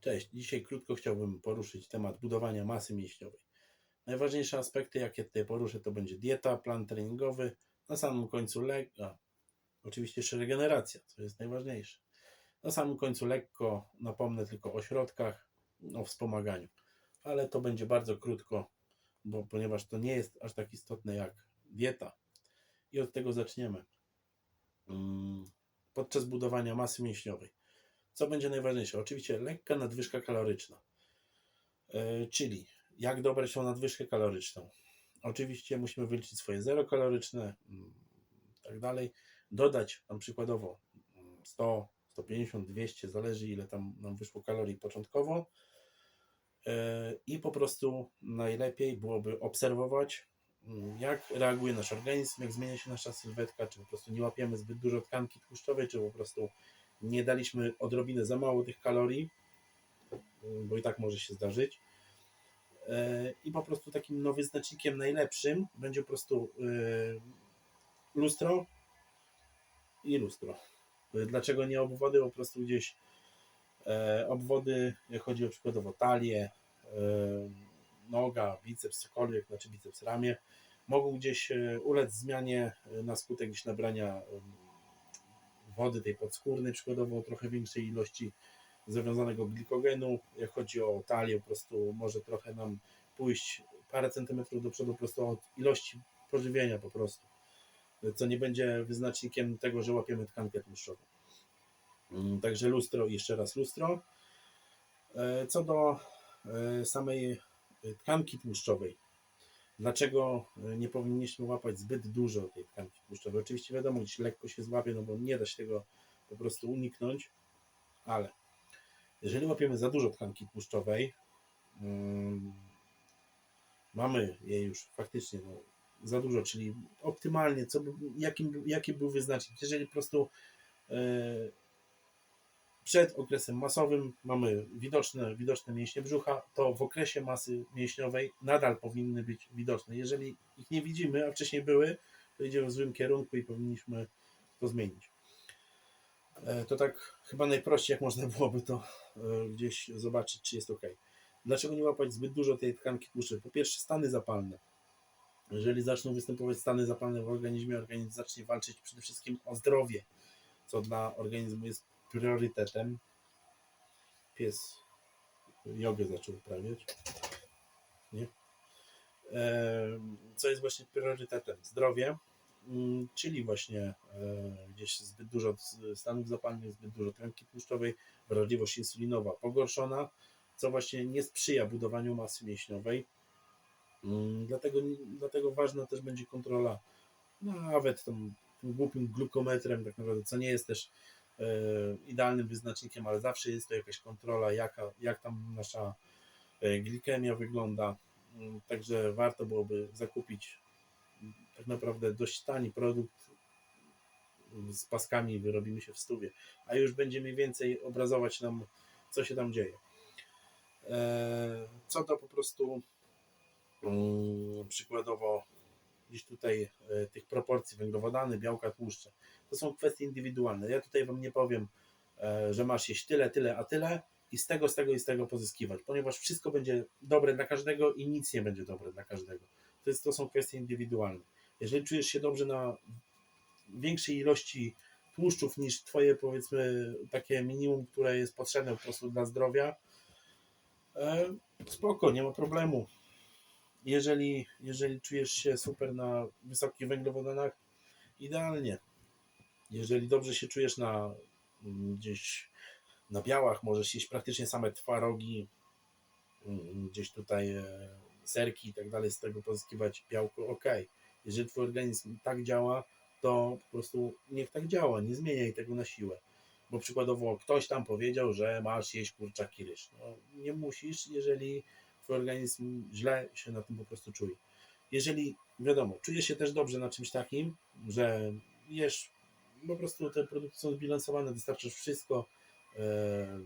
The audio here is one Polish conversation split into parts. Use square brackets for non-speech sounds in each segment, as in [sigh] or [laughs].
Cześć, dzisiaj krótko chciałbym poruszyć temat budowania masy mięśniowej. Najważniejsze aspekty, jakie tutaj poruszę, to będzie dieta, plan treningowy, na samym końcu lekko, oczywiście jeszcze regeneracja, co jest najważniejsze. Na samym końcu lekko napomnę tylko o środkach, o wspomaganiu, ale to będzie bardzo krótko, bo ponieważ to nie jest aż tak istotne jak dieta. I od tego zaczniemy. Mm, Podczas budowania masy mięśniowej. Co będzie najważniejsze? Oczywiście lekka nadwyżka kaloryczna. E, czyli jak dobrać tą nadwyżkę kaloryczną? Oczywiście musimy wyliczyć swoje zero kaloryczne mm, tak dalej. Dodać tam przykładowo mm, 100, 150, 200, zależy ile tam nam wyszło kalorii początkowo. E, I po prostu najlepiej byłoby obserwować, mm, jak reaguje nasz organizm, jak zmienia się nasza sylwetka, czy po prostu nie łapiemy zbyt dużo tkanki tłuszczowej, czy po prostu nie daliśmy odrobinę za mało tych kalorii, mm, bo i tak może się zdarzyć. E, I po prostu takim no, wyznacznikiem najlepszym będzie po prostu e, lustro i lustro. Dlaczego nie obwody? Po prostu gdzieś e, obwody, chodzi o przykładowo talię, noga, biceps, cokolwiek, znaczy biceps, ramię, mogą gdzieś ulec zmianie na skutek gdzieś nabrania wody tej podskórnej, przykładowo trochę większej ilości zawiązanego glikogenu. Jak chodzi o talię, po prostu może trochę nam pójść parę centymetrów do przodu po prostu od ilości pożywienia po prostu. Co nie będzie wyznacznikiem tego, że łapiemy tkankę tłuszczową. Mm, Także lustro jeszcze raz lustro. E, Co do e, samej tkanki tłuszczowej, dlaczego e, nie powinniśmy łapać zbyt dużo tej tkanki tłuszczowej? Oczywiście wiadomo, gdzieś lekko się złapie, no bo nie da się tego po prostu uniknąć, ale jeżeli łapiemy za dużo tkanki tłuszczowej, mm, mamy jej już faktycznie no, za dużo, czyli optymalnie, co jakim, jaki był wyznacznik? Jeżeli po prostu e, przed okresem masowym mamy widoczne, widoczne mięśnie brzucha, to w okresie masy mięśniowej nadal powinny być widoczne. Jeżeli ich nie widzimy, a wcześniej były, to idziemy w złym kierunku i powinniśmy to zmienić. E, To tak chyba najprościej, jak można byłoby to e, gdzieś zobaczyć, czy jest ok. Dlaczego nie łapać zbyt dużo tej tkanki tłuszczowej? Po pierwsze, stany zapalne. Jeżeli zaczną występować stany zapalne w organizmie, organizm zacznie walczyć przede wszystkim o zdrowie, co dla organizmu jest priorytetem. Pies jogę zaczął uprawiać. Nie? Co jest właśnie priorytetem? Zdrowie, Mm, czyli właśnie e, gdzieś zbyt dużo stanów zapalnych, zbyt dużo tkanki tłuszczowej, wrażliwość insulinowa pogorszona, co właśnie nie sprzyja budowaniu masy mięśniowej. Mm, Dlatego, dlatego ważna też będzie kontrola, nawet tą głupim glukometrem, tak naprawdę, co nie jest też idealnym wyznacznikiem, ale zawsze jest to jakaś kontrola, jaka, jak tam nasza e, glikemia wygląda. Mm, Także warto byłoby zakupić mm, tak naprawdę dość tani produkt z paskami, wyrobimy się w stówie, a już będzie mniej więcej obrazować nam, co się tam dzieje. E, Co do po prostu mm, przykładowo gdzieś tutaj e, tych proporcji węglowodany, białka, tłuszcze. To są kwestie indywidualne. Ja tutaj Wam nie powiem, e, że masz jeść tyle, tyle, a tyle i z tego, z tego i z tego pozyskiwać, ponieważ wszystko będzie dobre dla każdego i nic nie będzie dobre dla każdego. To, jest, to są kwestie indywidualne. Jeżeli czujesz się dobrze na większej ilości tłuszczów niż Twoje powiedzmy takie minimum, które jest potrzebne po prostu dla zdrowia, e, spoko, nie ma problemu. Jeżeli, jeżeli czujesz się super na wysokich węglowodanach, idealnie. Jeżeli dobrze się czujesz na mm, gdzieś na białach, możesz jeść praktycznie same twarogi, mm, gdzieś tutaj e, serki i tak dalej, z tego pozyskiwać białko, ok. Jeżeli twój organizm tak działa, to po prostu niech tak działa, nie zmieniaj tego na siłę. Bo przykładowo ktoś tam powiedział, że masz jeść kurczaki ryż. No, nie musisz, jeżeli twój organizm źle się na tym po prostu czuje. Jeżeli, wiadomo, czujesz się też dobrze na czymś takim, że jesz, po prostu te produkty są zbilansowane, wystarczysz wszystko e,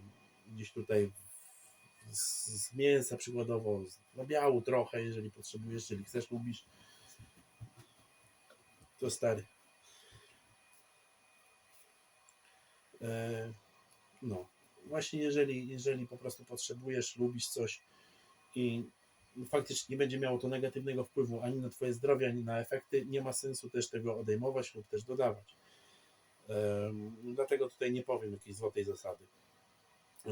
gdzieś tutaj z, z mięsa przykładowo, z nabiału trochę, jeżeli potrzebujesz, jeżeli chcesz, lubisz, to stary. E, no. właśnie jeżeli, jeżeli po prostu potrzebujesz, lubisz coś i faktycznie nie będzie miało to negatywnego wpływu ani na Twoje zdrowie, ani na efekty, nie ma sensu też tego odejmować lub też dodawać. Dlatego tutaj nie powiem jakiejś złotej zasady. E,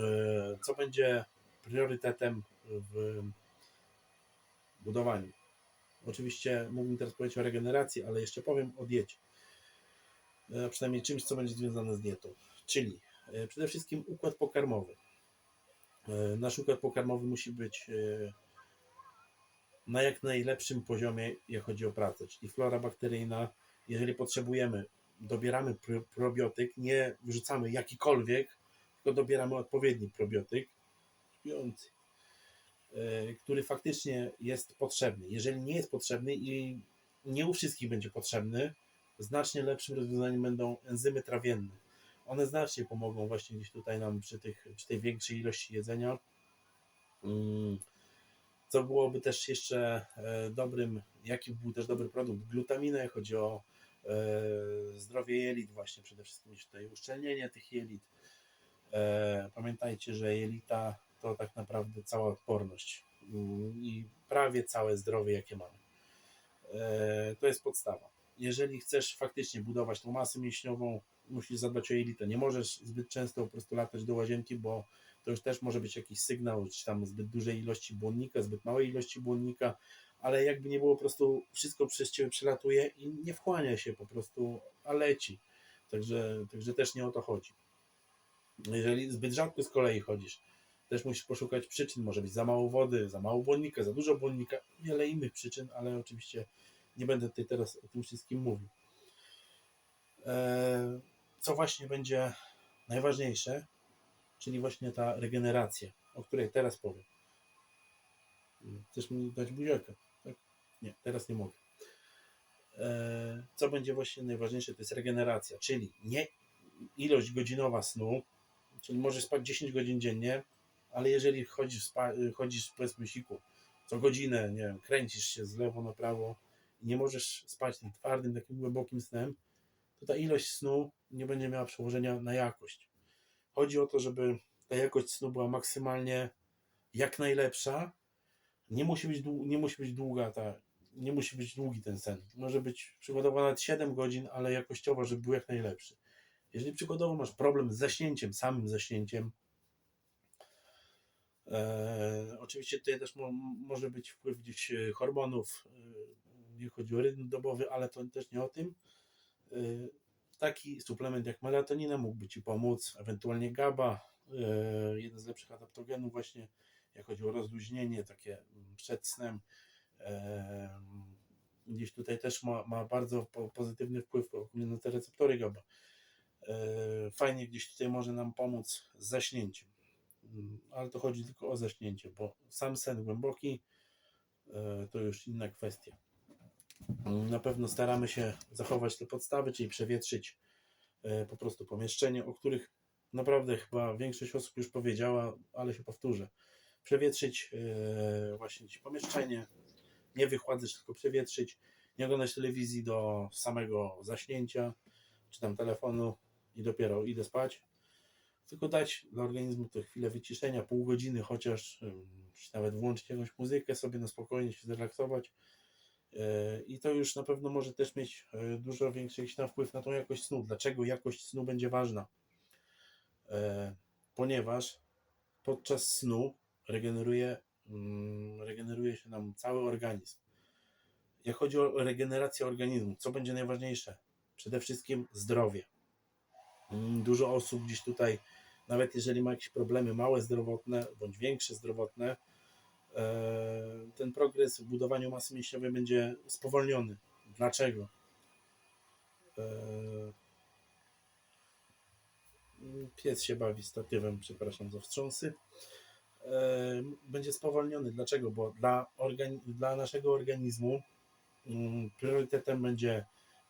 Co będzie priorytetem w budowaniu? Oczywiście mógłbym teraz powiedzieć o regeneracji, ale jeszcze powiem o diecie. E, Przynajmniej czymś, co będzie związane z dietą. Czyli e, przede wszystkim układ pokarmowy. Nasz układ pokarmowy musi być na jak najlepszym poziomie, jak chodzi o pracę, czyli flora bakteryjna. Jeżeli potrzebujemy, dobieramy pro- probiotyk, nie wrzucamy jakikolwiek, tylko dobieramy odpowiedni probiotyk, śpiący, e, który faktycznie jest potrzebny. Jeżeli nie jest potrzebny i nie u wszystkich będzie potrzebny, znacznie lepszym rozwiązaniem będą enzymy trawienne. One znacznie pomogą właśnie gdzieś tutaj nam przy, tych, przy tej większej ilości jedzenia. Mm, Co byłoby też jeszcze e, dobrym, jaki był też dobry produkt? Glutamina, jak chodzi o zdrowie jelit właśnie przede wszystkim gdzieś tutaj uszczelnienie tych jelit. E, Pamiętajcie, że jelita to tak naprawdę cała odporność mm, i prawie całe zdrowie, jakie mamy. E, To jest podstawa. Jeżeli chcesz faktycznie budować tą masę mięśniową, musisz zadbać o jelita. Nie możesz zbyt często po prostu latać do łazienki, bo to już też może być jakiś sygnał, czy tam zbyt dużej ilości błonnika, zbyt małej ilości błonnika, ale jakby nie było, po prostu wszystko przez ciebie przelatuje i nie wchłania się po prostu, a leci. Także, także też nie o to chodzi. Jeżeli zbyt rzadko z kolei chodzisz, też musisz poszukać przyczyn. Może być za mało wody, za mało błonnika, za dużo błonnika, wiele innych przyczyn, ale oczywiście nie będę tutaj teraz o tym wszystkim mówił. Eee, Co właśnie będzie najważniejsze, czyli właśnie ta regeneracja, o której teraz powiem. Chcesz mi dać buziakę? Nie, teraz nie mogę. Eee, Co będzie właśnie najważniejsze, to jest regeneracja, czyli nie ilość godzinowa snu, czyli możesz spać 10 godzin dziennie, ale jeżeli chodzisz, chodzisz powiedzmy siku co godzinę, nie wiem, kręcisz się z lewo na prawo i nie możesz spać tym twardym, takim głębokim snem, to ta ilość snu nie będzie miała przełożenia na jakość. Chodzi o to, żeby ta jakość snu była maksymalnie jak najlepsza. Nie musi być, nie musi być długa ta, nie musi być długi ten sen. Może być przykładowo nawet 7 godzin, ale jakościowo, żeby był jak najlepszy. Jeżeli przykładowo masz problem z zaśnięciem, samym zaśnięciem, e, oczywiście tutaj też mo, może być wpływ gdzieś e, hormonów, e, nie chodzi o rytm dobowy, ale to też nie o tym. E, taki suplement jak melatonina mógłby Ci pomóc, ewentualnie GABA, e, jeden z lepszych adaptogenów właśnie, jak chodzi o rozluźnienie takie mm, przed snem. Gdzieś tutaj też ma, ma bardzo po, pozytywny wpływ na te receptory GABA. E, Fajnie gdzieś tutaj może nam pomóc z zaśnięciem. Mm, Ale to chodzi tylko o zaśnięcie, bo sam sen głęboki e, to już inna kwestia. Na pewno staramy się zachować te podstawy, czyli przewietrzyć e, po prostu pomieszczenie, o których naprawdę chyba większość osób już powiedziała, ale się powtórzę. Przewietrzyć właśnie pomieszczenie, nie wychładzać, tylko przewietrzyć, nie oglądać telewizji do samego zaśnięcia, czy tam telefonu i dopiero idę spać, tylko dać dla organizmu tę chwilę wyciszenia, pół godziny chociaż, czy nawet włączyć jakąś muzykę sobie na spokojnie się zrelaksować. Yy, I to już na pewno może też mieć yy, dużo większy wpływ na tą jakość snu. Dlaczego jakość snu będzie ważna? Yy, Ponieważ podczas snu regeneruje, regeneruje się nam cały organizm. Jak chodzi o regenerację organizmu, co będzie najważniejsze? Przede wszystkim zdrowie. Mm, Dużo osób gdzieś tutaj, nawet jeżeli ma jakieś problemy małe zdrowotne bądź większe zdrowotne, e, ten progres w budowaniu masy mięśniowej będzie spowolniony. Dlaczego? E, Pies się bawi statywem, przepraszam za wstrząsy. Będzie spowolniony. Dlaczego? Bo dla, dla naszego organizmu mm, priorytetem będzie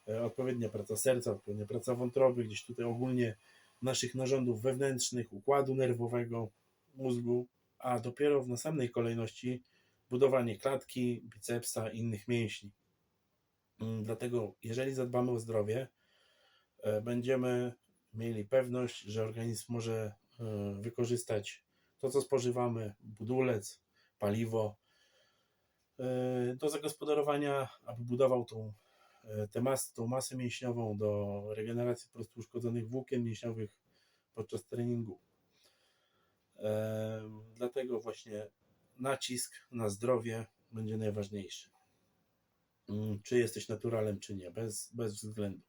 e, odpowiednia praca serca, odpowiednia praca wątroby, gdzieś tutaj ogólnie naszych narządów wewnętrznych, układu nerwowego, mózgu, a dopiero w następnej kolejności budowanie klatki, bicepsa i innych mięśni. Mm, Dlatego, jeżeli zadbamy o zdrowie, e, będziemy mieli pewność, że organizm może e, wykorzystać to, co spożywamy, budulec, paliwo, e, do zagospodarowania, aby budował tą, e, tę mas, tą masę mięśniową do regeneracji po prostu uszkodzonych włókien mięśniowych podczas treningu. E, Dlatego właśnie nacisk na zdrowie będzie najważniejszy. Mm, Czy jesteś naturalem, czy nie, bez, bez względu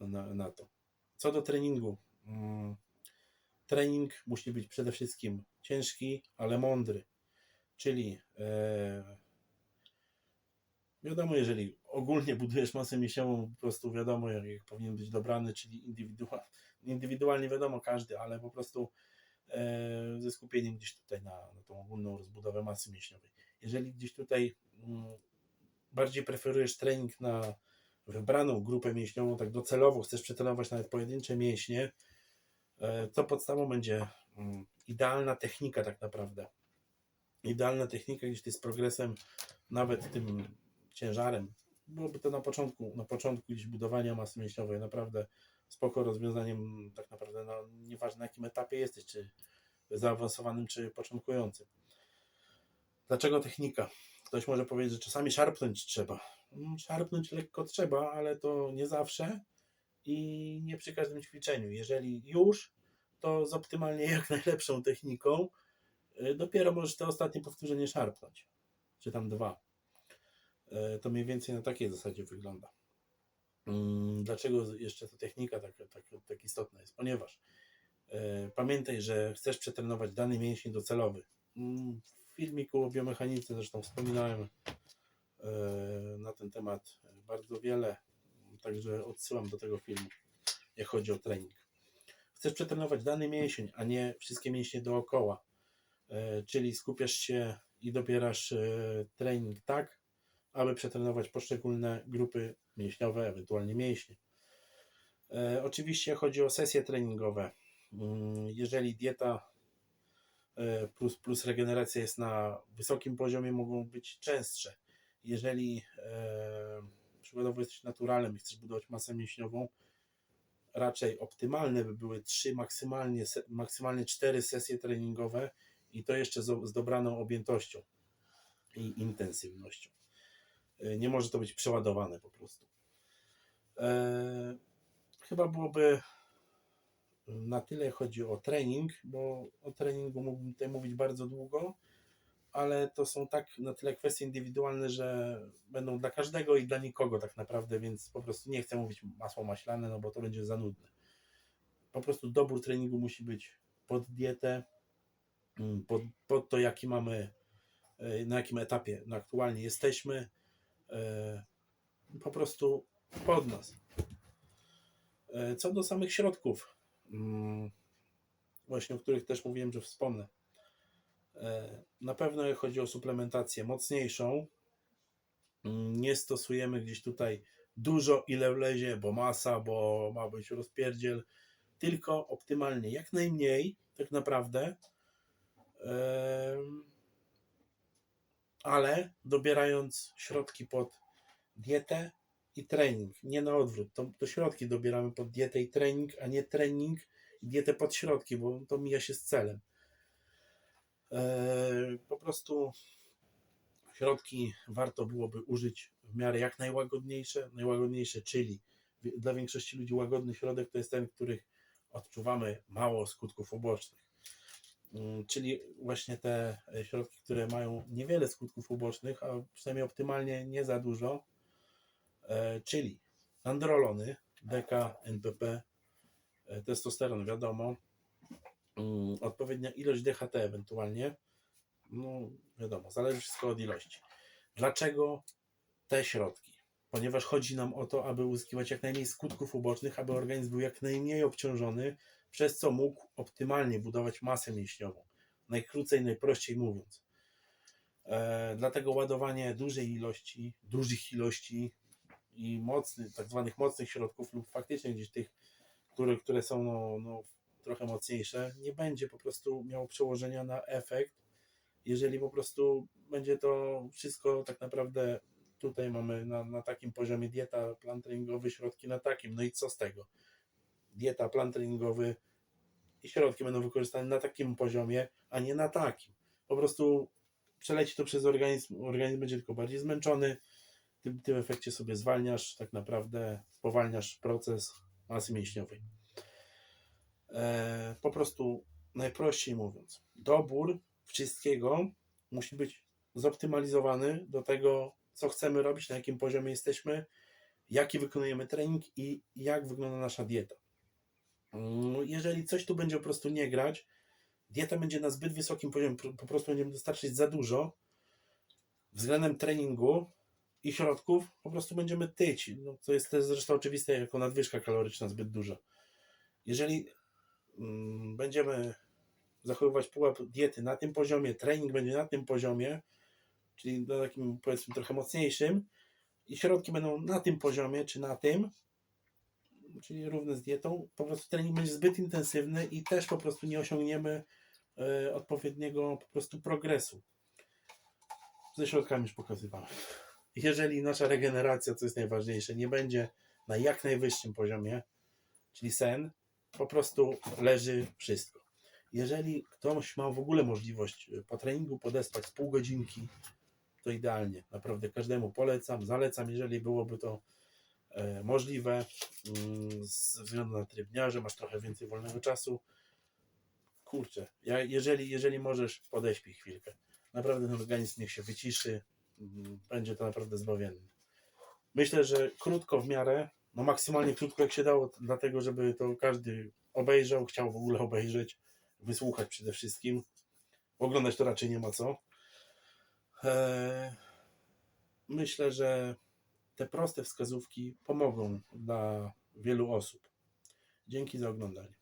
na, na to. Co do treningu. Trening musi być przede wszystkim ciężki, ale mądry. Czyli e, wiadomo, jeżeli ogólnie budujesz masę mięśniową, po prostu wiadomo, jak, jak powinien być dobrany, czyli indywidualnie, indywidualnie wiadomo każdy, ale po prostu e, ze skupieniem gdzieś tutaj na, na tą ogólną rozbudowę masy mięśniowej. Jeżeli gdzieś tutaj mm, bardziej preferujesz trening na wybraną grupę mięśniową, tak docelowo chcesz przetrenować nawet pojedyncze mięśnie, e, to podstawą będzie mm, idealna technika tak naprawdę. Idealna technika gdzieś ty z progresem, nawet tym ciężarem. Byłoby to na początku, na początku gdzieś budowania masy mięśniowej naprawdę spoko rozwiązaniem, tak naprawdę no, nieważne na jakim etapie jesteś, czy zaawansowanym, czy początkującym. Dlaczego technika? Ktoś może powiedzieć, że czasami szarpnąć trzeba. Mm, Szarpnąć lekko trzeba, ale to nie zawsze i nie przy każdym ćwiczeniu. Jeżeli już, to z optymalnie jak [laughs] najlepszą techniką, y, dopiero możesz te ostatnie powtórzenie szarpnąć, czy tam dwa. Y, To mniej więcej na takiej zasadzie wygląda. Mm, Dlaczego jeszcze ta technika tak, tak, tak istotna jest? Ponieważ e, pamiętaj, że chcesz przetrenować dany mięsień docelowy. Mm, W filmiku o biomechanice zresztą wspominałem na ten temat bardzo wiele, także odsyłam do tego filmu, jak chodzi o trening. Chcesz przetrenować dany mięsień, a nie wszystkie mięśnie dookoła, E, czyli skupiasz się i dobierasz e, trening tak, aby przetrenować poszczególne grupy mięśniowe, ewentualnie mięśnie. E, oczywiście chodzi o sesje treningowe. Mm, Jeżeli dieta plus, plus regeneracja jest na wysokim poziomie, mogą być częstsze. Jeżeli przykładowo jesteś naturalem i chcesz budować masę mięśniową, raczej optymalne by były trzy, maksymalnie, maksymalnie cztery sesje treningowe i to jeszcze z, z dobraną objętością i intensywnością. E, Nie może to być przeładowane po prostu. E, chyba byłoby na tyle chodzi o trening, bo o treningu mógłbym tutaj mówić bardzo długo, ale to są tak na tyle kwestie indywidualne, że będą dla każdego i dla nikogo tak naprawdę, więc po prostu nie chcę mówić masło maślane, no bo to będzie za nudne. Po prostu dobór treningu musi być pod dietę, mm, pod, pod to jaki mamy, e, na jakim etapie no aktualnie jesteśmy, e, po prostu pod nas. E, Co do samych środków, mm, właśnie o których też mówiłem, że wspomnę. E, Na pewno chodzi o suplementację mocniejszą, mm, nie stosujemy gdzieś tutaj dużo, ile wlezie, bo masa, bo ma być rozpierdziel, tylko optymalnie, jak najmniej, tak naprawdę, Em, ale dobierając środki pod dietę i trening, nie na odwrót. To, to środki dobieramy pod dietę i trening, a nie trening i dietę pod środki, bo to mija się z celem. E, po prostu środki warto byłoby użyć w miarę jak najłagodniejsze, najłagodniejsze, czyli dla większości ludzi łagodny środek to jest ten, których odczuwamy mało skutków ubocznych. Mm, Czyli właśnie te e, środki, które mają niewiele skutków ubocznych, a przynajmniej optymalnie nie za dużo, e, czyli androlony, DK, NPP, testosteron, wiadomo, odpowiednia ilość DHT ewentualnie, no wiadomo, zależy wszystko od ilości. Dlaczego te środki? Ponieważ chodzi nam o to, aby uzyskiwać jak najmniej skutków ubocznych, aby organizm był jak najmniej obciążony, przez co mógł optymalnie budować masę mięśniową. Najkrócej, najprościej mówiąc. E, dlatego ładowanie dużej ilości, dużych ilości i mocnych, tak zwanych mocnych środków lub faktycznie gdzieś tych, które, które są no, no, trochę mocniejsze, nie będzie po prostu miało przełożenia na efekt, jeżeli po prostu będzie to wszystko tak naprawdę tutaj mamy na, na takim poziomie dieta, plan treningowy, środki na takim. No i co z tego? Dieta, plan treningowy, i środki będą wykorzystane na takim poziomie, a nie na takim. Po prostu przeleci to przez organizm, organizm będzie tylko bardziej zmęczony, ty, ty w efekcie sobie zwalniasz, tak naprawdę spowalniasz proces masy mięśniowej. E, po prostu najprościej mówiąc, dobór wszystkiego musi być zoptymalizowany do tego, co chcemy robić, na jakim poziomie jesteśmy, jaki wykonujemy trening i jak wygląda nasza dieta. Mm, Jeżeli coś tu będzie po prostu nie grać, dieta będzie na zbyt wysokim poziomie, po- prostu będziemy dostarczyć za dużo względem treningu i środków, po prostu będziemy tyć. No, to jest zresztą oczywiste jako nadwyżka kaloryczna zbyt duża. Jeżeli będziemy zachowywać pułap diety na tym poziomie, trening będzie na tym poziomie, czyli na takim powiedzmy trochę mocniejszym, i środki będą na tym poziomie, czy na tym, czyli równe z dietą, po prostu trening będzie zbyt intensywny i też po prostu nie osiągniemy e, odpowiedniego po prostu progresu. Ze środkami już pokazywałem. Jeżeli nasza regeneracja, co jest najważniejsze, nie będzie na jak najwyższym poziomie, czyli sen, po prostu leży wszystko. Jeżeli ktoś ma w ogóle możliwość e, po treningu podespać z pół godzinki, to idealnie. Naprawdę każdemu polecam, zalecam, jeżeli byłoby to e, możliwe, mm, ze względu na tryb dnia, że masz trochę więcej wolnego czasu. Kurczę, ja, jeżeli, jeżeli możesz, podeśpij chwilkę. Naprawdę ten organizm niech się wyciszy, mm, będzie to naprawdę zbawienne. Myślę, że krótko w miarę, no maksymalnie krótko jak się dało, dlatego żeby to każdy obejrzał, chciał w ogóle obejrzeć, wysłuchać przede wszystkim. Oglądać to raczej nie ma co. Eee, myślę, że te proste wskazówki pomogą dla wielu osób. Dzięki za oglądanie.